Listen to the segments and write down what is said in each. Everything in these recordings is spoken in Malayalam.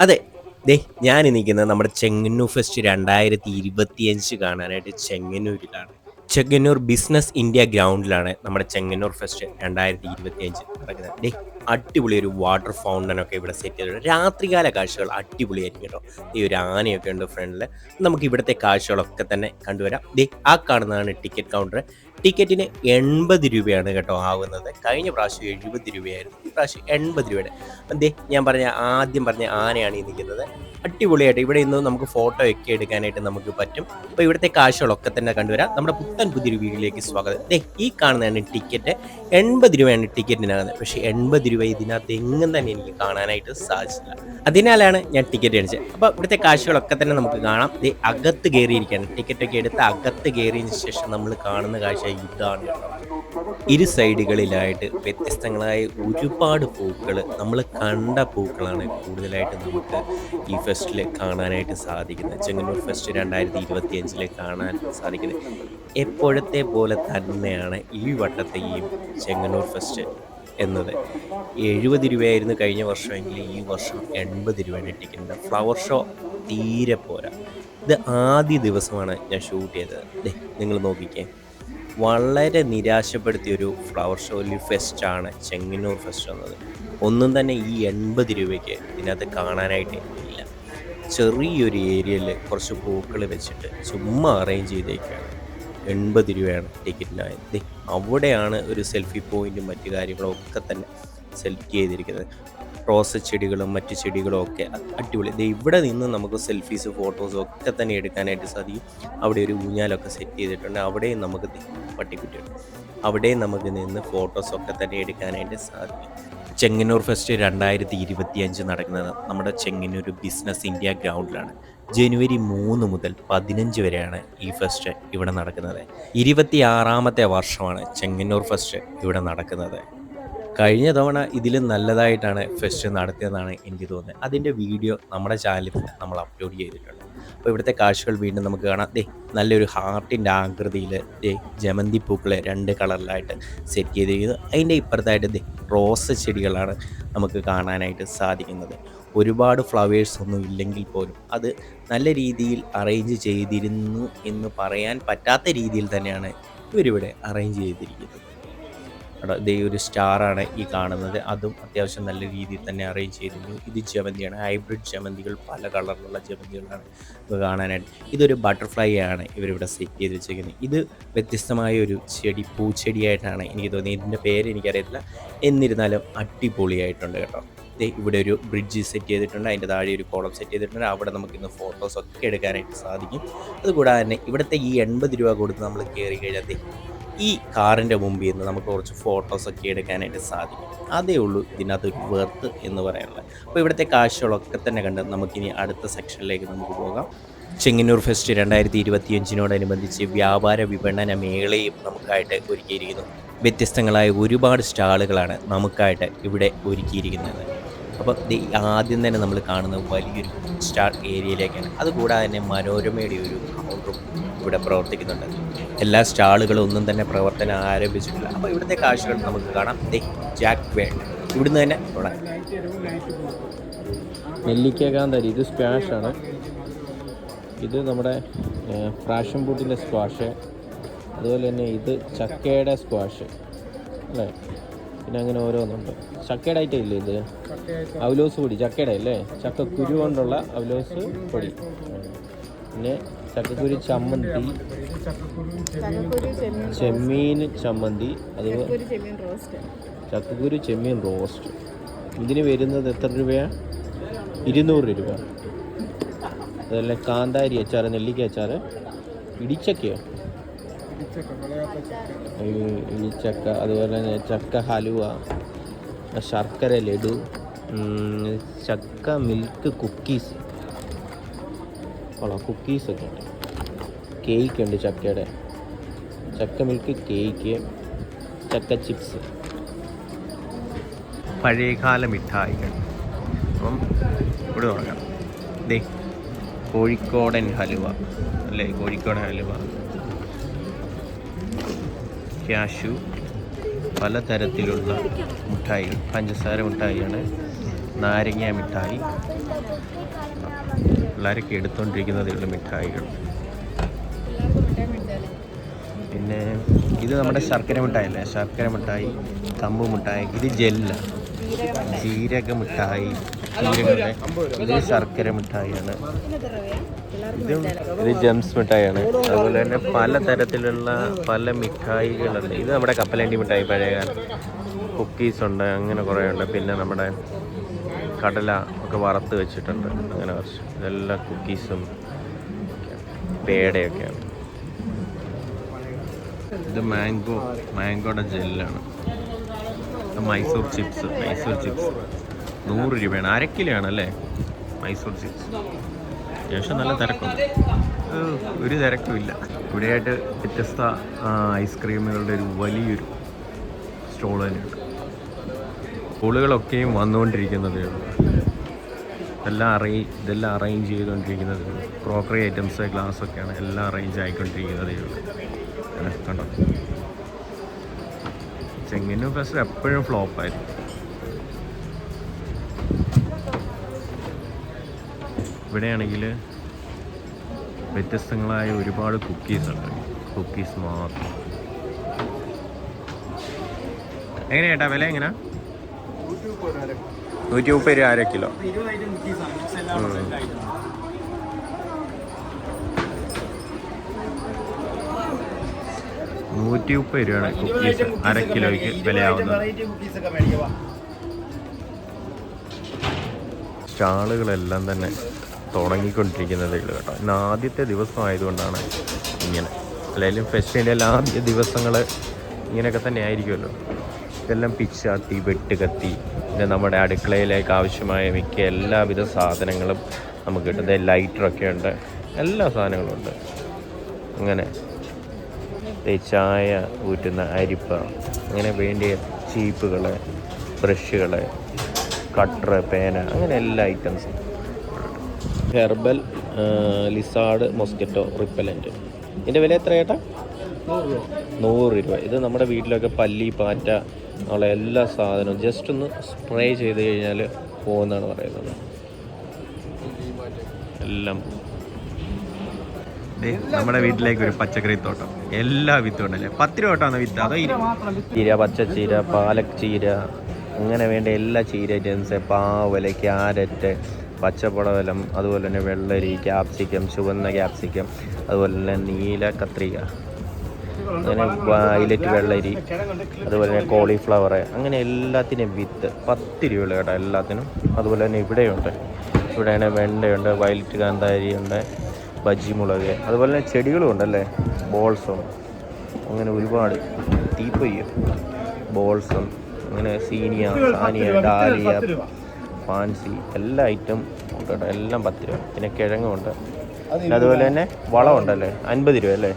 അതെ. ദേ ഞാൻ നിൽക്കുന്നത് നമ്മുടെ ചെങ്ങന്നൂർ ഫെസ്റ്റ് രണ്ടായിരത്തി ഇരുപത്തിയഞ്ച് കാണാനായിട്ട് ചെങ്ങന്നൂരിലാണ്. ചെങ്ങന്നൂർ ബിസിനസ് ഇന്ത്യ ഗ്രൗണ്ടിലാണ് നമ്മുടെ ചെങ്ങന്നൂർ ഫെസ്റ്റ് രണ്ടായിരത്തി ഇരുപത്തിയഞ്ച് നടക്കുന്നത്. ഡേ അടിപൊളി ഒരു വാട്ടർ ഫൗണ്ടൻ ഒക്കെ ഇവിടെ സെറ്റ് ചെയ്തിട്ടുണ്ട്. രാത്രികാല കാഴ്ചകൾ അടിപൊളിയായിരിക്കും കേട്ടോ. ഈ ഒരു ആനയൊക്കെ ഉണ്ട് ഫ്രണ്ടിൽ നമുക്ക് ഇവിടുത്തെ കാഴ്ചകളൊക്കെ തന്നെ കണ്ടുവരാം. ദേ ആ കാണുന്നതാണ് ടിക്കറ്റ് കൗണ്ടർ ടിക്കറ്റിന് എൺപത് രൂപയാണ് കേട്ടോ ആവുന്നത്. കഴിഞ്ഞ പ്രാവശ്യം എഴുപത് രൂപയായിരുന്നു. ഈ പ്രാവശ്യം എൺപത് രൂപയുടെ. ദേ ഞാൻ പറഞ്ഞ ആദ്യം പറഞ്ഞ ആനയാണ് ഈ നിൽക്കുന്നത്. അടിപൊളിയായിട്ട് ഇവിടെ ഇന്ന് നമുക്ക് ഫോട്ടോ ഒക്കെ എടുക്കാനായിട്ട് നമുക്ക് പറ്റും. അപ്പോൾ ഇവിടുത്തെ കാഴ്ചകളൊക്കെ തന്നെ കണ്ടുവരാം. നമ്മുടെ പുത്തൻ പുതിയ വീട്ടിലേക്ക് സ്വാഗതം. ദേ ഈ കാണുന്നതാണ് ടിക്കറ്റ് എൺപത് രൂപയാണ് ടിക്കറ്റിനാകുന്നത് പക്ഷേ എൺപത് രൂപ ഇതിനകത്ത് എങ്ങും തന്നെ എനിക്ക് കാണാനായിട്ട് സാധിച്ചില്ല. അതിനാലാണ് ഞാൻ ടിക്കറ്റ് അടിച്ചത് അപ്പോൾ ഇവിടുത്തെ കാഴ്ചകളൊക്കെ തന്നെ നമുക്ക് കാണാം. ദേ അകത്ത് കയറിയിരിക്കുകയാണ്. ടിക്കറ്റൊക്കെ എടുത്ത് അകത്ത് കയറിയതിന് ശേഷം നമ്മൾ കാണുന്ന കാഴ്ച ഇതാണ്. ഇരു സൈഡുകളിലായിട്ട് വ്യത്യസ്തങ്ങളായ ഒരുപാട് പൂക്കൾ നമ്മൾ കണ്ട പൂക്കളാണ് കൂടുതലായിട്ട് നമുക്ക് ഈ ഫെസ്റ്റിൽ കാണാനായിട്ട് സാധിക്കുന്നത്. ചെങ്ങന്നൂർ ഫെസ്റ്റ് രണ്ടായിരത്തി ഇരുപത്തി അഞ്ചിൽ കാണാൻ സാധിക്കുന്നത്. എപ്പോഴത്തെ പോലെ തന്നെയാണ് ഈ വട്ടത്തെയും ചെങ്ങന്നൂർ ഫെസ്റ്റ് എന്നത്. എഴുപത് രൂപയായിരുന്നു കഴിഞ്ഞ വർഷമെങ്കിൽ ഈ വർഷം എൺപത് രൂപയാണ് ടിക്കറ്റിന്റെ ഫ്ലവർ ഷോ തീരെ പോരാ. ഇത് ആദ്യ ദിവസമാണ് ഞാൻ ഷൂട്ട് ചെയ്തത്. നിങ്ങൾ നോക്കിക്കേ. വളരെ നിരാശപ്പെടുത്തിയ ഒരു ഫ്ലവർ ഷോയിൽ ഫെസ്റ്റാണ് ചെങ്ങന്നൂർ ഫെസ്റ്റ് എന്നത് ഒന്നും തന്നെ ഈ എൺപത് രൂപയ്ക്ക് ഇതിനകത്ത് കാണാനായിട്ട് ഇല്ല. ചെറിയൊരു ഏരിയയിൽ കുറച്ച് പൂക്കൾ വെച്ചിട്ട് ചുമ്മാ അറേഞ്ച് ചെയ്തേക്കാണ്. എൺപത് രൂപയാണ് ടിക്കറ്റിനായത് അവിടെയാണ് ഒരു സെൽഫി പോയിന്റും മറ്റു കാര്യങ്ങളും ഒക്കെ തന്നെ സെലക്ട് ചെയ്തിരിക്കുന്നത്. റോസ ചെടികളും മറ്റ് ചെടികളും ഒക്കെ അടിപൊളി. ഇവിടെ നിന്ന് നമുക്ക് സെൽഫീസ് ഫോട്ടോസും ഒക്കെ തന്നെ എടുക്കാനായിട്ട് സാധിക്കും. അവിടെ ഒരു ഊഞ്ഞാലൊക്കെ സെറ്റ് ചെയ്തിട്ടുണ്ട്. അവിടെയും നമുക്ക് പട്ടിക്കുട്ടിയുണ്ട്. അവിടെയും നമുക്ക് നിന്ന് ഫോട്ടോസൊക്കെ തന്നെ എടുക്കാനായിട്ട് സാധിക്കും. ചെങ്ങന്നൂർ ഫെസ്റ്റ് രണ്ടായിരത്തി ഇരുപത്തി അഞ്ച് നടക്കുന്നത് നമ്മുടെ ചെങ്ങന്നൂർ ബിസിനസ് ഇന്ത്യ ഗ്രൗണ്ടിലാണ് ജനുവരി മൂന്ന് മുതൽ പതിനഞ്ച് വരെയാണ് ഈ ഫെസ്റ്റ് ഇവിടെ നടക്കുന്നത്. ഇരുപത്തി ആറാമത്തെ വർഷമാണ് ചെങ്ങന്നൂർ ഫെസ്റ്റ് ഇവിടെ നടക്കുന്നത്. കഴിഞ്ഞ തവണ ഇതിലും നല്ലതായിട്ടാണ് ഫെസ്റ്റ് നടത്തിയതെന്നാണ് എനിക്ക് തോന്നുന്നത്. അതിന്റെ വീഡിയോ നമ്മുടെ ചാനലിൽ നമ്മൾ അപ്ലോഡ് ചെയ്തിട്ടുണ്ട്. അപ്പോൾ ഇവിടുത്തെ കാഴ്ചകൾ വീണ്ടും നമുക്ക് കാണാം. ദേ നല്ലൊരു ഹാർട്ടിന്റെ ആകൃതിയിൽ ദേ ജമന്തി പൂക്കളെ രണ്ട് കളറിലായിട്ട് സെറ്റ് ചെയ്തിരിക്കുന്നത് അതിന്റെ ഇപ്പുറത്തായിട്ട് ദേ റോസ് ചെടികളാണ് നമുക്ക് കാണാനായിട്ട് സാധിക്കുന്നത്. ഒരുപാട് ഫ്ലവേഴ്സ് ഒന്നും ഇല്ലെങ്കിൽ പോലും അത് നല്ല രീതിയിൽ അറേഞ്ച് ചെയ്തിരുന്നു എന്ന് പറയാൻ പറ്റാത്ത രീതിയിൽ തന്നെയാണ് ഇവരിവിടെ അറേഞ്ച് ചെയ്തിരിക്കുന്നത്. ദേ ഒരു സ്റ്റാറാണ് ഈ കാണുന്നത്. അതും അത്യാവശ്യം നല്ല രീതിയിൽ തന്നെ അറേഞ്ച് ചെയ്തിരുന്നു. ഇത് ജമന്തിയാണ്. ഹൈബ്രിഡ് ജമന്തികൾ പല കളറിലുള്ള ജമന്തികളാണ് ഇത് കാണാനായിട്ട്. ഇതൊരു ബട്ടർഫ്ലൈ ആണ് ഇവരിവിടെ സെറ്റ് ചെയ്ത് വെച്ചിരിക്കുന്നത് ഇത് വ്യത്യസ്തമായ ഒരു ചെടി പൂച്ചെടിയായിട്ടാണ് എനിക്ക് തോന്നിയത്. ഇതിന്റെ പേര് എനിക്കറിയത്തില്ല. എന്നിരുന്നാലും അടിപൊളിയായിട്ടുണ്ട് കേട്ടോ. ഇവിടെ ഒരു ബ്രിഡ്ജ് സെറ്റ് ചെയ്തിട്ടുണ്ട്. അതിന്റെ താഴെ ഒരു കോളം സെറ്റ് ചെയ്തിട്ടുണ്ട്. അവിടെ നമുക്ക് ഇന്ന് ഫോട്ടോസ് ഒക്കെ എടുക്കാനായിട്ട് സാധിക്കും. അതുകൂടാതെ തന്നെ ഇവിടുത്തെ ഈ എൺപത് രൂപ കൊടുത്ത് നമ്മൾ കയറി കഴിഞ്ഞാൽ ഈ കാറിന്റെ മുമ്പിൽ നിന്ന് നമുക്ക് കുറച്ച് ഫോട്ടോസൊക്കെ എടുക്കാനായിട്ട് സാധിക്കും. അതേ ഉള്ളൂ ഇതിനകത്ത് വെർത്ത് എന്ന് പറയാനുള്ളത്. അപ്പോൾ ഇവിടുത്തെ കാഴ്ചകളൊക്കെ തന്നെ കണ്ട് നമുക്കിനി അടുത്ത സെക്ഷനിലേക്ക് നമുക്ക് പോകാം. ചെങ്ങന്നൂർ ഫെസ്റ്റ് രണ്ടായിരത്തി ഇരുപത്തിയഞ്ചിനോടനുബന്ധിച്ച് വ്യാപാര വിപണന മേളയും നമുക്കായിട്ട് ഒരുക്കിയിരിക്കുന്നു. വ്യത്യസ്തങ്ങളായ ഒരുപാട് സ്റ്റാളുകളാണ് നമുക്കായിട്ട് ഇവിടെ ഒരുക്കിയിരിക്കുന്നത്. അപ്പോൾ ആദ്യം തന്നെ നമ്മൾ കാണുന്നത് വലിയൊരു സ്റ്റാർ ഏരിയയിലേക്കാണ് അതുകൂടാതെ തന്നെ മനോരമയുടെ ഒരു കൗണ്ടറും ഇവിടെ പ്രവർത്തിക്കുന്നുണ്ട്. എല്ലാ സ്റ്റാളുകളും ഒന്നും തന്നെ പ്രവർത്തനം ആരംഭിച്ചിട്ടില്ല. അപ്പോൾ ഇവിടുത്തെ കാഴ്ചകൾ നമുക്ക് കാണാം. ദേ ജാക്ക് വേൾഡ് ഇവിടുന്ന് തന്നെ തുടങ്ങാം. നെല്ലിക്കാകാന്തരി ഇത് സ്ക്വാഷാണ് ഇത് നമ്മുടെ ഫ്രാഷൻ ബൂട്ടിന്റെ സ്ക്വാഷ് അതുപോലെ തന്നെ ഇത് ചക്കയുടെ സ്ക്വാഷ് അല്ലേ? പിന്നെ അങ്ങനെ ഓരോന്നുണ്ട്. ചക്കയുടെ ഐറ്റം ഇല്ലേ ഇത്? അവലോസ് പൊടി ചക്കയുടെ അല്ലേ? ചക്ക കുരു കൊണ്ടുള്ള അവലോസ് പൊടി. പിന്നെ ചക്കക്കുരു ചമ്മന്തി. ചെമ്മീൻ ചമ്മന്തി. അതുപോലെ ചക്കക്കുരു ചെമ്മീൻ റോസ്റ്റ്. ഇതിന് വരുന്നത് എത്ര രൂപയാണ് ഇരുന്നൂറ് രൂപ. അതല്ല കാന്താരി അച്ചാർ നെല്ലിക്ക അച്ചാർ ഇടിച്ചക്കയോ? ഇടിച്ചക്ക അതുപോലെ തന്നെ ചക്ക ഹലുവ ശർക്കര ലഡു ചക്ക മിൽക്ക് കുക്കീസ്. കൊള്ളാം കുക്കീസൊക്കെ ഉണ്ട്. കേക്ക് ഉണ്ട് ചക്കയുടെ. ചക്ക മിൽക്ക് കേക്ക് ചക്ക ചിപ്സ് പഴയകാല മിഠായികൾ. അപ്പം ഇവിടെ തുടങ്ങാം. ദേ കോഴിക്കോടൻ ഹലുവ. അല്ലേ കോഴിക്കോടൻ ഹലുവ. ക്യാഷു പലതരത്തിലുള്ള മിഠായികൾ പഞ്ചസാര മിഠായിയാണ്. നാരങ്ങ മിഠായി. പിള്ളേരൊക്കെ എടുത്തുകൊണ്ടിരിക്കുന്നതേ ഉള്ളൂ മിഠായികൾ. പിന്നെ ഇത് നമ്മുടെ ശർക്കര മിഠായി അല്ലേ? ശർക്കര മിഠായി കമ്പ് മിഠായി ഇത് ജെല്ല. ജീരക മിഠായി ഇത് ശർക്കര മിഠായിയാണ്. ഇതും ഇത് ജംസ് മിഠായിയാണ്. അതുപോലെ തന്നെ പല തരത്തിലുള്ള പല മിഠായികളുണ്ട്. ഇത് നമ്മുടെ കപ്പലണ്ടി മിഠായി പഴയ കുക്കീസ് ഉണ്ട് അങ്ങനെ കുറേ ഉണ്ട്. പിന്നെ നമ്മുടെ കടല ഒക്കെ വറുത്ത് വെച്ചിട്ടുണ്ട്. അങ്ങനെ കുറച്ച്. ഇതെല്ലാം കുക്കീസും പേടയൊക്കെയാണ്. ഇത് മാംഗോ മാംഗോയുടെ ജെല്ലാണ്. Mysore chips Mysore chips. നൂറ് രൂപയാണ്. അര കിലോയാണ് അല്ലേ? മൈസൂർ ചിപ്സ്. അത്യാവശ്യം നല്ല തിരക്കുണ്ട്. ഒരു തിരക്കുമില്ല ഇവിടെയായിട്ട് വ്യത്യസ്ത ഐസ്ക്രീമുകളുടെ ഒരു വലിയൊരു സ്റ്റോൾ തന്നെയുണ്ട്. സ്കൂളുകളൊക്കെയും വന്നുകൊണ്ടിരിക്കുന്നതേ ഉള്ളൂ. ഇതെല്ലാം അറേഞ്ച് ഇതെല്ലാം അറേഞ്ച് ചെയ്തുകൊണ്ടിരിക്കുന്നത് ക്രോക്കറി ഐറ്റംസ് ഗ്ലാസ് ഒക്കെയാണ് എല്ലാം അറേഞ്ച് ആയിക്കൊണ്ടിരിക്കുന്നതേ ഉള്ളൂ. അതെ, കണ്ടോ? ചെങ്ങന്നൂർ ഫെസ്റ്റ് എപ്പോഴും ഫ്ലോപ്പായിരുന്നു ഇവിടെയാണെങ്കിൽ വ്യത്യസ്തങ്ങളായ ഒരുപാട് കുക്കീസ് ഉണ്ട്. കുക്കീസ് മാത്രം. എങ്ങനെയാ ചേട്ടാ വില എങ്ങനെയാ നൂറ്റി മുപ്പത് രൂപ അര കിലോ. നൂറ്റി മുപ്പത് രൂപയാണ് കുക്കീസ് അര കിലോയ്ക്ക് വിലയാവുന്നത്. സ്റ്റാളുകളെല്ലാം തന്നെ തുടങ്ങിക്കൊണ്ടിരിക്കുന്നതേ കേട്ടോ. ഇന്ന് ആദ്യത്തെ ദിവസം ആയതുകൊണ്ടാണ് ഇങ്ങനെ അല്ലെങ്കിലും ഫെസ്റ്റിന്റെ എല്ലാ ആദ്യ ദിവസങ്ങൾ ഇങ്ങനെയൊക്കെ തന്നെ ആയിരിക്കുമല്ലോ. ഇതെല്ലാം പിച്ചാത്തി വെട്ടുകത്തി പിന്നെ നമ്മുടെ അടുക്കളയിലേക്ക് ആവശ്യമായ മിക്ക എല്ലാവിധ സാധനങ്ങളും നമുക്ക് കിട്ടുന്നത് ലൈറ്ററൊക്കെ ഉണ്ട്. എല്ലാ സാധനങ്ങളും ഉണ്ട്. അങ്ങനെ. ചായ ഊറ്റുന്ന അരിപ്പ അങ്ങനെ വേണ്ടിയ ചീപ്പുകൾ ബ്രഷുകൾ കട്ടർ പേന അങ്ങനെ എല്ലാ ഐറ്റംസും. ഹെർബൽ ലിസാഡ് മൊസ്കിറ്റോ റിപ്പലന്റ് ഇതിന്റെ വില എത്ര ചേട്ടാ? നൂറ് രൂപ. ഇത് നമ്മുടെ വീട്ടിലൊക്കെ പല്ലി പാറ്റ ഉള്ള എല്ലാ സാധനവും ജസ്റ്റ് ഒന്ന് സ്പ്രേ ചെയ്ത് കഴിഞ്ഞാൽ പോകുന്നതാണ് പറയുന്നത്. എല്ലാം നമ്മുടെ വീട്ടിലേക്ക് ഒരു പച്ചക്കറി തോട്ടം. എല്ലാ വിത്തും ഉണ്ടല്ലേ? പത്ത് രൂപ തൊട്ടാണ് വിത്ത്? അതോ ചീര പച്ചച്ചീര പാലക് ചീര അങ്ങനെ വേണ്ട എല്ലാ ചീര ഐറ്റംസ് പാവല ക്യാരറ്റ് പച്ചപ്പടവലം അതുപോലെ തന്നെ വെള്ളരി ക്യാപ്സിക്കം ചുവന്ന ക്യാപ്സിക്കം അതുപോലെ തന്നെ നീല കത്രിക അങ്ങനെ വയലറ്റ് വെള്ളരി അതുപോലെ തന്നെ കോളിഫ്ലവർ അങ്ങനെ എല്ലാത്തിനും വിത്ത്. പത്ത് രൂപയുള്ള കേട്ടോ എല്ലാത്തിനും. അതുപോലെ തന്നെ ഇവിടെയുണ്ട്. ഇവിടെയാണ് വെണ്ടയുണ്ട് വയലറ്റ് കാന്താരിയുണ്ട് ബജ്ജിമുളക് അതുപോലെ തന്നെ ചെടികളും ഉണ്ടല്ലേ? ബോൾസും. അങ്ങനെ ഒരുപാട് തീപ്പൊയ്യ ബോൾസും അങ്ങനെ സീനിയ സാനിയ ഡാലിയ ഫാൻസി എല്ലാ ഐറ്റം ഉണ്ട് കേട്ടോ. എല്ലാം പത്ത് രൂപ. പിന്നെ കിഴങ്ങുണ്ട് പിന്നെ അതുപോലെ തന്നെ വളമുണ്ടല്ലേ അൻപത് രൂപ അല്ലേ?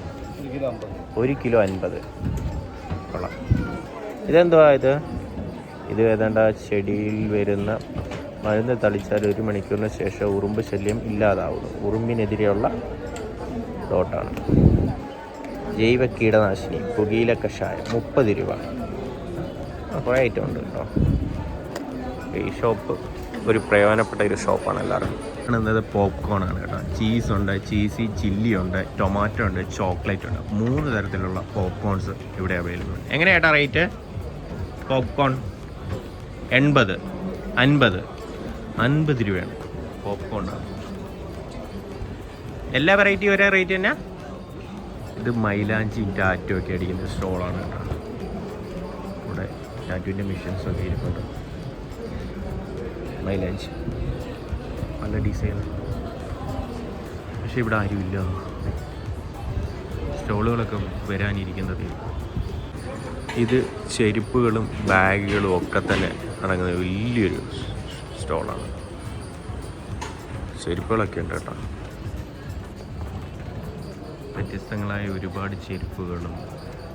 ഒരു കിലോ അൻപത്. കൊള്ളാം ഇതെന്തുവാ ഇത്? ഇത് ഏതാണ്ട്? ചെടിയിൽ വരുന്ന മരുന്ന് തളിച്ചാൽ ഒരു മണിക്കൂറിന് ശേഷം ഉറുമ്പ് ശല്യം ഇല്ലാതാവുന്നു. ഉറുമ്പിനെതിരെയുള്ള ഡോട്ടാണ് ജൈവ കീടനാശിനി പുകയില കഷായം മുപ്പത് രൂപ. കുറേ ഐറ്റം ഉണ്ട് കേട്ടോ. ഈ ഷോപ്പ് ഒരു പ്രയോജനപ്പെട്ട ഒരു ഷോപ്പാണ് എല്ലാവർക്കും. കാണുന്നത് പോപ്കോൺ ആണ് കേട്ടോ. ചീസ് ഉണ്ട് ചീസി ചില്ലി ഉണ്ട് ടൊമാറ്റോ ഉണ്ട് ചോക്ലേറ്റ് ഉണ്ട്. മൂന്ന് തരത്തിലുള്ള പോപ്കോൺസ് ഇവിടെ അവൈലബിൾ ഉണ്ട്. എങ്ങനെയാ റേറ്റ് പോപ്കോൺ എൺപത് അൻപത്. അൻപത് രൂപയാണ്. പോപ്കോണാണ് എല്ലാ വെറൈറ്റി ഒരേ റേറ്റ് തന്നെ? ഇത് മൈലാഞ്ചി ടാറ്റോ ഒക്കെ അടിക്കുന്ന സ്റ്റോളാണ് കേട്ടോ. ഇവിടെ ടാറ്റുവിന്റെ മെഷീൻസ് ഒക്കെ ഇരിപ്പുണ്ട്. മൈലാഞ്ചി. നല്ല ഡിസൈൻ പക്ഷെ ഇവിടെ ആരുമില്ല സ്റ്റോളുകളൊക്കെ വരാനിരിക്കുന്നത്. ഇത് ചെരുപ്പുകളും ബാഗുകളും ഒക്കെ തന്നെ അടങ്ങുന്ന വലിയൊരു സ്റ്റോളാണ്. ചെരുപ്പുകളൊക്കെ ഉണ്ട് കേട്ടോ. വ്യത്യസ്തങ്ങളായ ഒരുപാട് ചെരുപ്പുകളും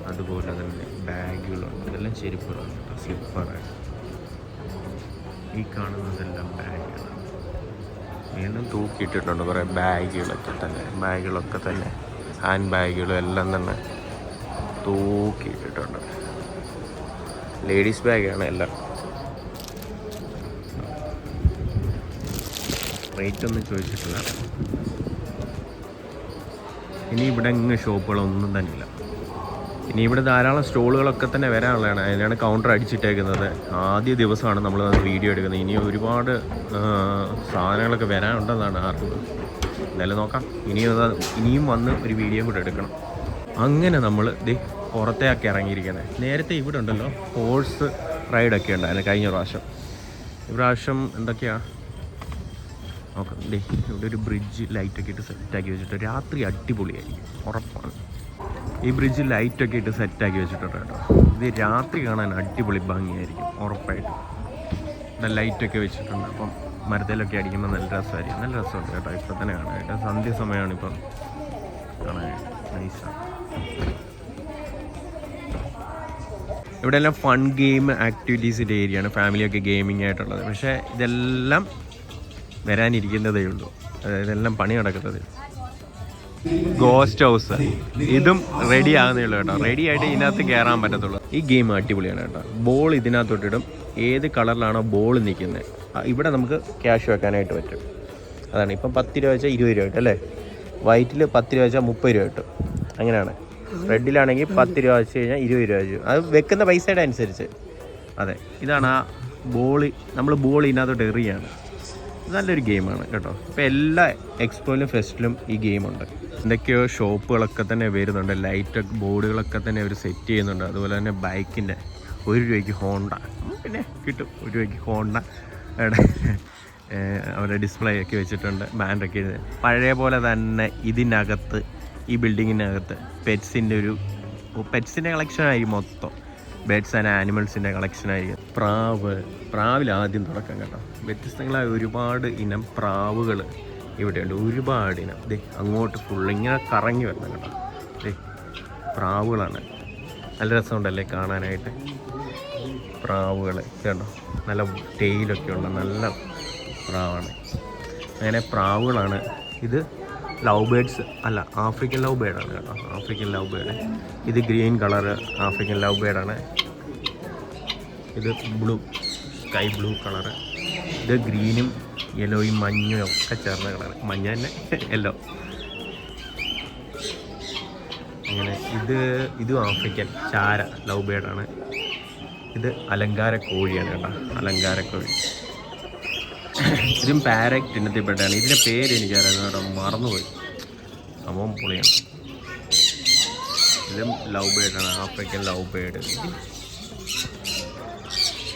അതുപോലെ തന്നെ ബാഗുകളും ഇതെല്ലാം ചെരുപ്പുകളാണ് കേട്ടോ. സ്ലിപ്പറ് ഈ കാണുന്നതെല്ലാം ബാഗുകളാണ്. വീണ്ടും തൂക്കിയിട്ടിട്ടുണ്ട് കുറേ ബാഗുകളൊക്കെ തന്നെ. ബാഗുകളൊക്കെ തന്നെ. ഹാൻഡ് ബാഗുകളും എല്ലാം തന്നെ തൂക്കിയിട്ടിട്ടുണ്ട്. ലേഡീസ് ബാഗാണ് എല്ലാം. റേറ്റ് ഒന്നും ചോദിച്ചിട്ടില്ല. ഇനി ഇവിടെ ഇങ്ങനെ ഷോപ്പുകളൊന്നും തന്നെ ഇല്ല. ഇനി ഇവിടെ ധാരാളം സ്റ്റോളുകളൊക്കെ തന്നെ വരാനുള്ളതാണ്. അതിനാണ് കൗണ്ടർ അടിച്ചിട്ടേക്കുന്നത്. ആദ്യ ദിവസമാണ് നമ്മൾ വീഡിയോ എടുക്കുന്നത്. ഇനി ഒരുപാട് സാധനങ്ങളൊക്കെ വരാനുണ്ടെന്നാണ് ആർക്കും എന്തായാലും നോക്കാം. ഇനിയും ഇനിയും വന്ന് ഒരു വീഡിയോ കൂടെ എടുക്കണം. അങ്ങനെ നമ്മൾ ദേ പുറത്തേക്ക് ഇറങ്ങിയിരിക്കുന്നത് നേരത്തെ ഇവിടെ ഉണ്ടല്ലോ ഹോഴ്സ് റൈഡൊക്കെ ഉണ്ടായിരുന്നു കഴിഞ്ഞ പ്രാവശ്യം. ഇപ്രാവശ്യം എന്തൊക്കെയാ? നോക്കാം ഇവിടെ ഒരു ബ്രിഡ്ജ് ലൈറ്റൊക്കെ ഇട്ട് സെറ്റാക്കി വെച്ചിട്ട് രാത്രി അടിപൊളിയായിരിക്കും. ഉറപ്പാണ്. ഈ ബ്രിഡ്ജ് ലൈറ്റൊക്കെ ഇട്ട് സെറ്റാക്കി വെച്ചിട്ടുണ്ട് കേട്ടോ. ഇത് രാത്രി കാണാൻ അടിപൊളി ഭംഗിയായിരിക്കും ഉറപ്പായിട്ടും. ഇവിടെ ലൈറ്റൊക്കെ വെച്ചിട്ടുണ്ട്. അപ്പം മരത്തിലൊക്കെ അടിക്കുമ്പോൾ നല്ല രസമായിരിക്കും. നല്ല രസമുണ്ട് കേട്ടോ. ഇപ്പം തന്നെ കാണാനായിട്ട് സന്ധ്യ സമയമാണ് ഇപ്പം കാണാനായിട്ട് നൈസാണ് ഇവിടെ എല്ലാം ഫൺ ഗെയിം ആക്ടിവിറ്റീസിന്റെ ഏരിയയാണ് ഫാമിലിയൊക്കെ ഗെയിമിംഗ് ആയിട്ടുള്ളത്. പക്ഷേ ഇതെല്ലാം വരാനിരിക്കുന്നതേ ഉള്ളൂ. അതായത് എല്ലാം പണി നടക്കുന്നത് ഗോസ്റ്റ് ഹൗസ് ഇതും റെഡി ആകുന്നേ ഉള്ളൂ കേട്ടോ. റെഡി ആയിട്ട് ഇതിനകത്ത് കയറാൻ പറ്റത്തുള്ളൂ. ഈ ഗെയിം അടിപൊളിയാണ് കേട്ടോ. ബോൾ ഇതിനകത്തോട്ടിടും. ഏത് കളറിലാണോ ബോൾ നിൽക്കുന്നത് ഇവിടെ നമുക്ക് ക്യാഷ് വെക്കാനായിട്ട് പറ്റും. അതാണ്. ഇപ്പം പത്ത് രൂപ വെച്ചാൽ ഇരുപത് രൂപ കിട്ടും അല്ലേ? വൈറ്റിൽ പത്ത് രൂപ വെച്ചാൽ മുപ്പത് രൂപ കിട്ടും. അങ്ങനെയാണ്. റെഡിലാണെങ്കിൽ പത്ത് രൂപ വെച്ച് കഴിഞ്ഞാൽ ഇരുപത് രൂപ വെച്ചു അത് വെക്കുന്ന പൈസയുടെ അനുസരിച്ച്. അതെ. ഇതാണ് ആ ബോൾ നമ്മൾ ബോൾ ഇതിനകത്തോട്ട് എറിയാണ്. നല്ലൊരു ഗെയിമാണ് കേട്ടോ. ഇപ്പോൾ എല്ലാ എക്സ്പോയിലും ഫെസ്റ്റിലും ഈ ഗെയിമുണ്ട്. എന്തൊക്കെയോ ഷോപ്പുകളൊക്കെ തന്നെ വരുന്നുണ്ട്. ലൈറ്റ് ബോർഡുകളൊക്കെ തന്നെ അവർ സെറ്റ് ചെയ്യുന്നുണ്ട്. അതുപോലെ തന്നെ ബൈക്കിന്റെ ഒരു രൂപയ്ക്ക് ഹോണ്ട പിന്നെ കിട്ടും. ഒരു രൂപയ്ക്ക് ഹോണ്ട അവരുടെ ഡിസ്പ്ലേ ഒക്കെ വെച്ചിട്ടുണ്ട്. ബാൻഡൊക്കെ പഴയ പോലെ തന്നെ ഇതിനകത്ത് ഈ ബിൽഡിങ്ങിനകത്ത് പെറ്റ്സിന്റെ ഒരു പെറ്റ്സിന്റെ കളക്ഷനായി മൊത്തം. ബേഡ്സ് ആൻഡ് ആനിമൽസിന്റെ കളക്ഷനായിരിക്കും പ്രാവ് പ്രാവിൽ ആദ്യം തുടക്കം കേട്ടോ. വ്യത്യസ്തങ്ങളായ ഒരുപാട് ഇനം പ്രാവുകൾ ഇവിടെയുണ്ട്. ഒരുപാട് ഇനം. ദേ അങ്ങോട്ട് ഫുൾ ഇങ്ങനെ കറങ്ങി വരണം കേട്ടോ. ദേ പ്രാവുകളാണ്. നല്ല രസമുണ്ടല്ലേ കാണാനായിട്ട്? പ്രാവുകൾ കേട്ടോ നല്ല ടെയിലൊക്കെ ഉള്ള നല്ല പ്രാവാണ്. അങ്ങനെ പ്രാവുകളാണ്. ഇത് ലവ് ബേഡ്സ് അല്ല ആഫ്രിക്കൻ ലവ് ബേഡാണ് കേട്ടോ. African love bird. ഇത് ഗ്രീൻ കളർ ആഫ്രിക്കൻ ലവ് ബേഡാണ്. ഇത് ബ്ലൂ സ്കൈ ബ്ലൂ കളറ്. ഇത് ഗ്രീനും യെല്ലോയും മഞ്ഞയും ഒക്കെ ചേർന്ന കളർ മഞ്ഞ തന്നെ? യെല്ലോ. അങ്ങനെ ഇത് ഇതും ആഫ്രിക്കൻ ചാര ലവ് ബേഡാണ് ഇത് അലങ്കാര കോഴിയാണ് കേട്ടോ. അലങ്കാര കോഴി ഇതും പാരക്റ്റ് ഇനത്തിൽപ്പെട്ടാണ് ഇതിന്റെ പേര് എനിക്കറിയാം കേട്ടോ. മറന്നുപോയി. സംഭവം പൊളിയാണ്. ഇതും ലവ് ബേഡാണ് ആഫ്രിക്കൻ ലവ് ബേഡ്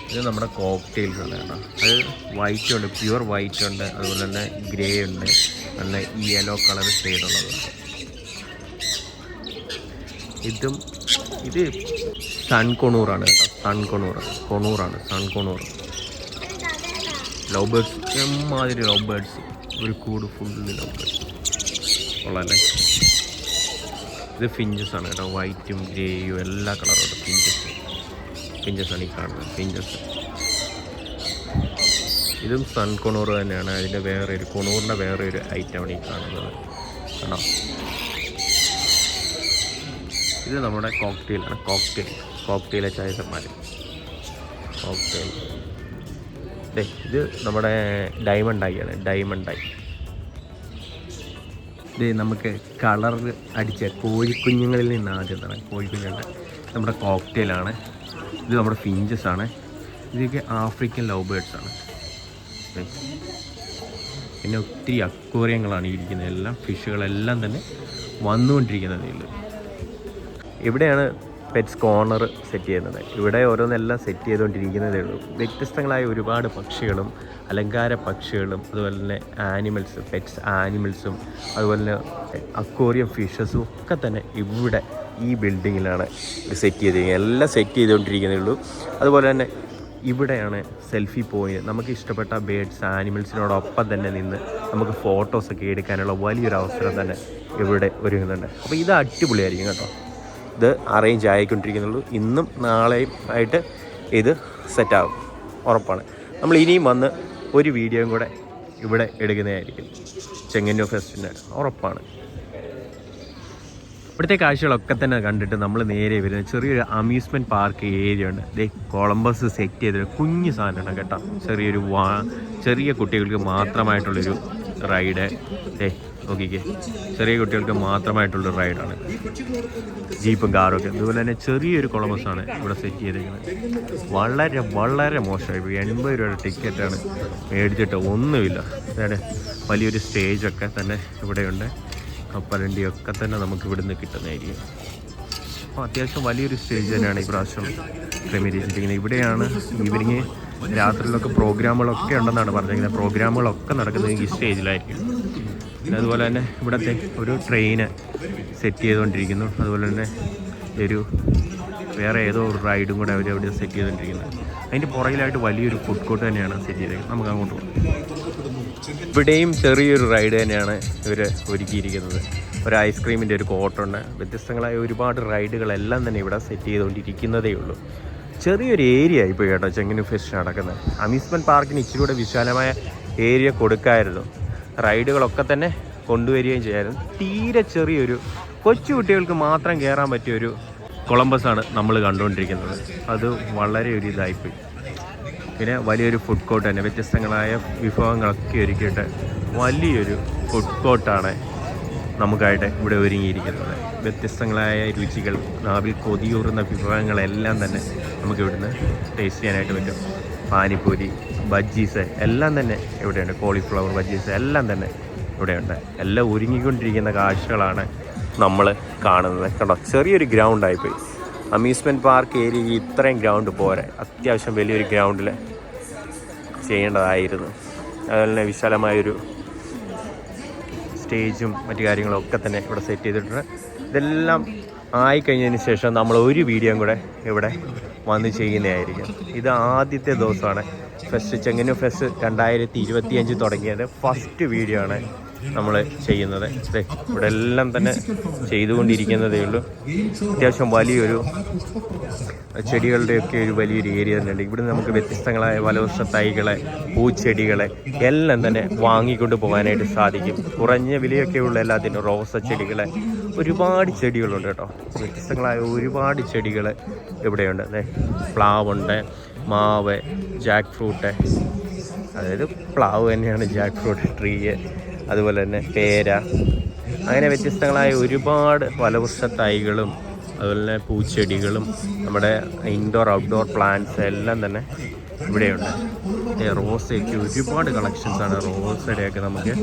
ഇത് നമ്മുടെ കോക്ടെയിൽസ് ആണ് കേട്ടോ അത് വൈറ്റ് ഉണ്ട് പ്യുവർ വൈറ്റ് ഉണ്ട് അതുപോലെ തന്നെ ഗ്രേ ഉണ്ട് നല്ല യെല്ലോ കളർ ഷെയ്ഡുള്ളത് ഇതും ഇത് സൺ കൊണൂറാണ് കേട്ടോ സൺ കൊണൂർ കൊണൂറാണ് സൺ കൊണൂർ ലവ് ബേഡ്സ് എമ്മാതിരി ലവ് ബേഡ്സ് ഒരു കൂട് ഫുള്ള് ലവ് ബേഡ്സ് കൊള്ളാല്ലേ ഇത് ഫിഞ്ചസ് ആണ് കേട്ടോ വൈറ്റും ഗ്രേയും എല്ലാ കളറും ഫിഞ്ചസ് ഫിഞ്ചസ് ആണ് ഈ കാണുന്നത്. ഫിഞ്ചസ് ഇതും സൺ കൊണൂർ തന്നെയാണ്. അതിന്റെ വേറെ ഒരു കൊണൂറിന്റെ വേറെ ഒരു ഐറ്റമാണ് ഈ കാണുന്നത്. ആണോ ഇത് നമ്മുടെ കോക്ടെയിലാണ് കോക്ടെയിൽ കോക്ടെയിലെ ചായസന്മാർ കോക്ടെയിൽ ഇത് നമ്മുടെ ഡയമണ്ട് ആയിയാണ് ഡയമണ്ട് ആയി ഇത് നമുക്ക് കളർ അടിച്ച കോഴിക്കുഞ്ഞുങ്ങളിൽ നിന്ന് ആദ്യം തന്നെ കോഴിക്കുഞ്ഞുണ്ട് നമ്മുടെ കോക്ടെയിലാണ് ഇത് നമ്മുടെ ഫിഞ്ചസ് ആണ്. ഇതൊക്കെ ആഫ്രിക്കൻ ലവ് ബേർഡ്സ് ആണ്. പിന്നെ ഒത്തിരി അക്വേറിയങ്ങളാണ് ഇരിക്കുന്നത്. എല്ലാം ഫിഷുകളെല്ലാം തന്നെ വന്നുകൊണ്ടിരിക്കുന്നത് ഇതിൽ എവിടെയാണ് പെറ്റ്സ് കോർണർ സെറ്റ് ചെയ്യുന്നത്. ഇവിടെ ഓരോന്നെല്ലാം സെറ്റ് ചെയ്തുകൊണ്ടിരിക്കുന്നതേ ഉള്ളൂ. വ്യത്യസ്തങ്ങളായ ഒരുപാട് പക്ഷികളും അലങ്കാര പക്ഷികളും അതുപോലെ തന്നെ ആനിമൽസ് പെറ്റ്സ് ആനിമൽസും അതുപോലെ തന്നെ അക്വേറിയം ഫിഷസും ഒക്കെ തന്നെ ഇവിടെ ഈ ബിൽഡിങ്ങിലാണ് സെറ്റ് ചെയ്തിരിക്കുന്നത്. എല്ലാം സെറ്റ് ചെയ്തുകൊണ്ടിരിക്കുന്നേ ഉള്ളൂ. അതുപോലെ തന്നെ ഇവിടെയാണ് സെൽഫി പോയിന്റ്. നമുക്ക് ഇഷ്ടപ്പെട്ട ബേഡ്സ് ആനിമൽസിനോടൊപ്പം തന്നെ നിന്ന് നമുക്ക് ഫോട്ടോസൊക്കെ എടുക്കാനുള്ള വലിയൊരു അവസരം തന്നെ ഇവിടെ ഒരുങ്ങുന്നുണ്ട്. അപ്പോൾ ഇത് അടിപൊളിയായിരിക്കും കേട്ടോ. ഇത് അറേഞ്ച് ആയിക്കൊണ്ടിരിക്കുന്നുള്ളൂ. ഇന്നും നാളെയും ആയിട്ട് ഇത് സെറ്റാകും ഉറപ്പാണ്. നമ്മൾ ഇനിയും വന്ന് ഒരു വീഡിയോയും കൂടെ ഇവിടെ എടുക്കുന്നതായിരിക്കും. ചെങ്ങന്നൂർ ഫെസ്റ്റിന്റെ ഉറപ്പാണ്. ഇവിടുത്തെ കാഴ്ചകളൊക്കെ തന്നെ കണ്ടിട്ട് നമ്മൾ നേരെ വരുന്നത് ചെറിയൊരു അമ്യൂസ്മെന്റ് പാർക്ക് ഏരിയ ഉണ്ട്. ദേ കൊളംബസ് സെറ്റ് ചെയ്തൊരു കുഞ്ഞു സാധനമാണ് കേട്ടോ. ചെറിയൊരു വാ ചെറിയ കുട്ടികൾക്ക് മാത്രമായിട്ടുള്ളൊരു റൈഡ് ദേ നോക്കിക്കേ. ചെറിയ കുട്ടികൾക്ക് മാത്രമായിട്ടുള്ള റൈഡാണ് ജീപ്പും കാറും ഒക്കെ. അതുപോലെ തന്നെ ചെറിയൊരു കൊളംബസ് ആണ് ഇവിടെ സെറ്റ് ചെയ്തിരിക്കുന്നത്. വളരെ വളരെ മോശമായി. ഇപ്പോൾ എൺപത് രൂപയുടെ ടിക്കറ്റാണ് മേടിച്ചിട്ട് ഒന്നുമില്ല. അതായത് വലിയൊരു സ്റ്റേജൊക്കെ തന്നെ ഇവിടെയുണ്ട്. കപ്പലണ്ടിയൊക്കെ തന്നെ നമുക്ക് ഇവിടുന്ന് കിട്ടുന്നതായിരിക്കും. അപ്പോൾ അത്യാവശ്യം വലിയൊരു സ്റ്റേജ് തന്നെയാണ് ഈ പ്രാവശ്യം ക്രമീകരിച്ചിരിക്കുന്നത് ഇവിടെയാണ് ഈവനിങ് രാത്രിയിലൊക്കെ പ്രോഗ്രാമുകളൊക്കെ ഉണ്ടെന്നാണ് പറഞ്ഞിരിക്കുന്നത്. പ്രോഗ്രാമുകളൊക്കെ നടക്കുന്നത് ഈ സ്റ്റേജിലായിരിക്കും പിന്നെ അതുപോലെ തന്നെ ഇവിടുത്തെ ഒരു ട്രെയിന് സെറ്റ് ചെയ്തുകൊണ്ടിരിക്കുന്നു. അതുപോലെ തന്നെ ഒരു വേറെ ഏതോ ഒരു റൈഡും കൂടെ അവർ അവിടെ സെറ്റ് ചെയ്തുകൊണ്ടിരിക്കുന്നത് അതിന്റെ പുറകിലായിട്ട് വലിയൊരു ഫുഡ് കോർട്ട് തന്നെയാണ് സെറ്റ് ചെയ്തേക്കുന്നത്. നമുക്ക് അങ്ങോട്ട് പോകാം. ഇവിടെയും ചെറിയൊരു റൈഡ് തന്നെയാണ് ഇവർ ഒരുക്കിയിരിക്കുന്നത്. ഒരു ഐസ്ക്രീമിന്റെ ഒരു കോട്ടുണ്ട് വ്യത്യസ്തങ്ങളായ ഒരുപാട് റൈഡുകളെല്ലാം തന്നെ ഇവിടെ സെറ്റ് ചെയ്തുകൊണ്ടിരിക്കുന്നതേ ഉള്ളൂ. ചെറിയൊരു ഏരിയ ഇപ്പോൾ കേട്ടോ ചെങ്ങന്നൂർ ഫെസ്റ്റ് നടക്കുന്നത്. അമ്യൂസ്മെന്റ് പാർക്കിന് ഇച്ചിരി കൂടെ വിശാലമായ ഏരിയ കൊടുക്കായിരുന്നു. റൈഡുകളൊക്കെ തന്നെ കൊണ്ടുവരികയും ചെയ്യായിരുന്നു. തീരെ ചെറിയൊരു കൊച്ചു കുട്ടികൾക്ക് മാത്രം കയറാൻ പറ്റിയൊരു ആണ് നമ്മൾ കണ്ടുകൊണ്ടിരിക്കുന്നത്. അത് വളരെ ഒരു ഇതായിപ്പോയി പിന്നെ വലിയൊരു ഫുഡ് കോർട്ട് തന്നെ. വ്യത്യസ്തങ്ങളായ വിഭവങ്ങളൊക്കെ ഒരുക്കിയിട്ട് വലിയൊരു ഫുഡ് കോർട്ടാണ് നമുക്കായിട്ട് ഇവിടെ ഒരുങ്ങിയിരിക്കുന്നത്. വ്യത്യസ്തങ്ങളായ രുചികൾ നാവിൽ കൊതിയൂറുന്ന വിഭവങ്ങളെല്ലാം തന്നെ നമുക്ക് ഇവിടുന്ന് ടേസ്റ്റ് ചെയ്യാനായിട്ട് പറ്റും. പാനിപ്പൂരി ബജ്ജീസ് എല്ലാം തന്നെ ഇവിടെയുണ്ട്. കോളിഫ്ലവർ ബജ്ജീസ് എല്ലാം തന്നെ ഇവിടെയുണ്ട്. എല്ലാം ഒരുങ്ങിക്കൊണ്ടിരിക്കുന്ന കാഴ്ചകളാണ് നമ്മൾ കാണുന്നത്. കണ്ടോ? ചെറിയൊരു ഗ്രൗണ്ടായിപ്പോയി അമ്യൂസ്മെന്റ് പാർക്ക് ഏരിയ ഇത്രയും ഗ്രൗണ്ട് പോരെ. അത്യാവശ്യം വലിയൊരു ഗ്രൗണ്ടിൽ ചെയ്യേണ്ടതായിരുന്നു. അതുപോലെ തന്നെ വിശാലമായൊരു സ്റ്റേജും മറ്റു കാര്യങ്ങളും ഒക്കെ തന്നെ ഇവിടെ സെറ്റ് ചെയ്തിട്ടുണ്ട്. ഇതെല്ലാം ആയിക്കഴിഞ്ഞതിന് ശേഷം നമ്മൾ ഒരു വീഡിയോയും കൂടെ ഇവിടെ വന്ന് ചെയ്യുന്നതായിരിക്കും. ഇത് ആദ്യത്തെ ദിവസമാണ്. ഫെസ്റ്റ് ചെങ്ങന്നൂർ ഫെസ്റ്റ് രണ്ടായിരത്തി ഇരുപത്തിയഞ്ച് തുടങ്ങിയത്. ഫസ്റ്റ് വീഡിയോ ആണ്. നമ്മൾ ചെയ്യുന്നത്. ഇവിടെ എല്ലാം തന്നെ ചെയ്തുകൊണ്ടിരിക്കുന്നതേ ഉള്ളൂ. അത്യാവശ്യം വലിയൊരു ചെടികളുടെയൊക്കെ ഒരു വലിയൊരു ഏരിയ തന്നെയുണ്ട്. ഇവിടെ നമുക്ക് വ്യത്യസ്തങ്ങളായ വലവർഷ തൈകളെ പൂച്ചെടികളെ എല്ലാം തന്നെ വാങ്ങിക്കൊണ്ട് പോകാനായിട്ട് സാധിക്കും. കുറഞ്ഞ വിലയൊക്കെയുള്ള എല്ലാത്തിനും റോസ ചെടികളെ ഒരുപാട് ചെടികളുണ്ട് കേട്ടോ. വ്യത്യസ്തങ്ങളായ ഒരുപാട് ചെടികൾ ഇവിടെയുണ്ട്. അതെ പ്ലാവുണ്ട് മാവ് ജാക്ക് ഫ്രൂട്ട് അതായത് പ്ലാവ് തന്നെയാണ് ജാക്ക് ഫ്രൂട്ട് ട്രീ. അതുപോലെ തന്നെ പേര. അങ്ങനെ വ്യത്യസ്തങ്ങളായ ഒരുപാട് ഫലവൃക്ഷ തൈകളും അതുപോലെ തന്നെ പൂച്ചെടികളും നമ്മുടെ ഇൻഡോർ ഔട്ട്ഡോർ പ്ലാന്റ്സ് എല്ലാം തന്നെ ഇവിടെയുണ്ട്. റോസയൊക്കെ ഒരുപാട് കളക്ഷൻസ് ആണ് റോസയുടെയൊക്കെ നമുക്ക്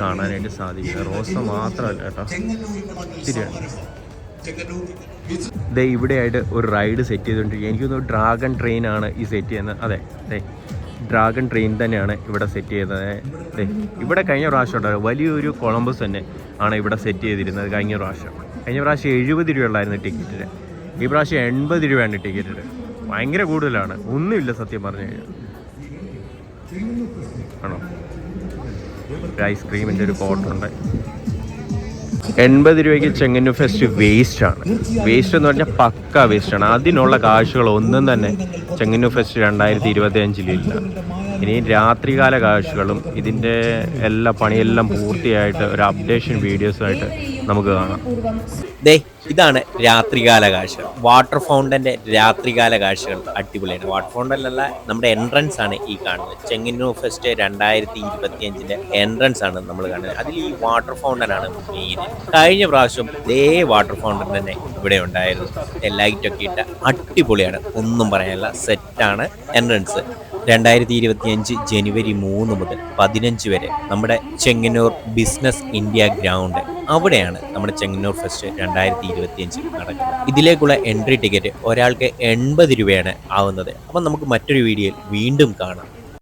കാണാനായിട്ട് സാധിക്കുന്നത്. റോസ മാത്രമല്ല കേട്ടോ ശരിയാണ് ദേ ഇവിടെയായിട്ട് ഒരു റൈഡ് സെറ്റ് ചെയ്തുകൊണ്ടിരിക്കുക എനിക്ക് ഡ്രാഗൺ ട്രെയിനാണ് ഈ സെറ്റ് ചെയ്യുന്നത്. അതെ ദേ ഡ്രാഗൺ ട്രെയിൻ തന്നെയാണ് ഇവിടെ സെറ്റ് ചെയ്തത്. ഇവിടെ കഴിഞ്ഞ പ്രാവശ്യം ഉണ്ടായിരുന്നു. വലിയൊരു കൊളംബസ് തന്നെ ആണ് ഇവിടെ സെറ്റ് ചെയ്തിരുന്നത് കഴിഞ്ഞ പ്രാവശ്യം. കഴിഞ്ഞ പ്രാവശ്യം എഴുപത് രൂപയുള്ളായിരുന്നു ടിക്കറ്റിന് ഈ പ്രാവശ്യം എൺപത് രൂപയാണ് ടിക്കറ്റിന് ഭയങ്കര കൂടുതലാണ്. ഒന്നുമില്ല സത്യം പറഞ്ഞു കഴിഞ്ഞാൽ. ആണോ? ഒരു ഐസ്ക്രീമിന്റെ ഒരു എൺപത് രൂപയ്ക്ക് ചെങ്ങന്നൂർ ഫെസ്റ്റ് വേസ്റ്റ് ആണ് വേസ്റ്റ് എന്ന് പറഞ്ഞാൽ പക്ക വേസ്റ്റ് ആണ് അതിനുള്ള കാഴ്ചകൾ ഒന്നും തന്നെ ചെങ്ങന്നൂർ ഫെസ്റ്റ് രണ്ടായിരത്തി ഇരുപത്തി അഞ്ചിലില്ല ഇനി രാത്രികാല കാഴ്ചകളും ഇതിന്റെ എല്ലാ പണിയെല്ലാം പൂർത്തിയായിട്ട് ഒരു അപ്ഡേഷൻ വീഡിയോസായിട്ട് നമുക്ക് കാണാം. ദേ ഇതാണ് രാത്രികാല കാഴ്ചകൾ വാട്ടർ ഫൗണ്ടന്റെ രാത്രികാല കാഴ്ചകൾ അടിപൊളിയാണ് വാട്ടർ ഫൗണ്ടനിലല്ല നമ്മുടെ എൻട്രൻസ് ആണ് ഈ കാണുന്നത്. ചെങ്ങന്നൂർ ഫെസ്റ്റ് രണ്ടായിരത്തി ഇരുപത്തി അഞ്ചിന്റെ എൻട്രൻസ് ആണ് നമ്മൾ കാണുന്നത്. അതിൽ ഈ വാട്ടർ ഫൗണ്ടനാണ് മെയിൻ കഴിഞ്ഞ പ്രാവശ്യം ഇതേ വാട്ടർ ഫൗണ്ടൻ തന്നെ ഇവിടെ ഉണ്ടായിരുന്നു. ലൈറ്റൊക്കെ ഇട്ട് അടിപൊളിയാണ്. ഒന്നും പറയാനില്ല. സെറ്റാണ് എൻട്രൻസ് രണ്ടായിരത്തി ഇരുപത്തി അഞ്ച് ജനുവരി മൂന്ന് മുതൽ പതിനഞ്ച് വരെ നമ്മുടെ ചെങ്ങന്നൂർ ബിസിനസ് ഇന്ത്യ ഗ്രൗണ്ട്. അവിടെയാണ് നമ്മുടെ ചെങ്ങന്നൂർ ഫെസ്റ്റ് രണ്ടായിരത്തി ഇരുപത്തി അഞ്ച് നടക്കുന്നത്. ഇതിലേക്കുള്ള എൻട്രി ടിക്കറ്റ് ഒരാൾക്ക് എൺപത് രൂപയാണ് ആവുന്നത്. അപ്പം നമുക്ക് മറ്റൊരു വീഡിയോയിൽ വീണ്ടും കാണാം.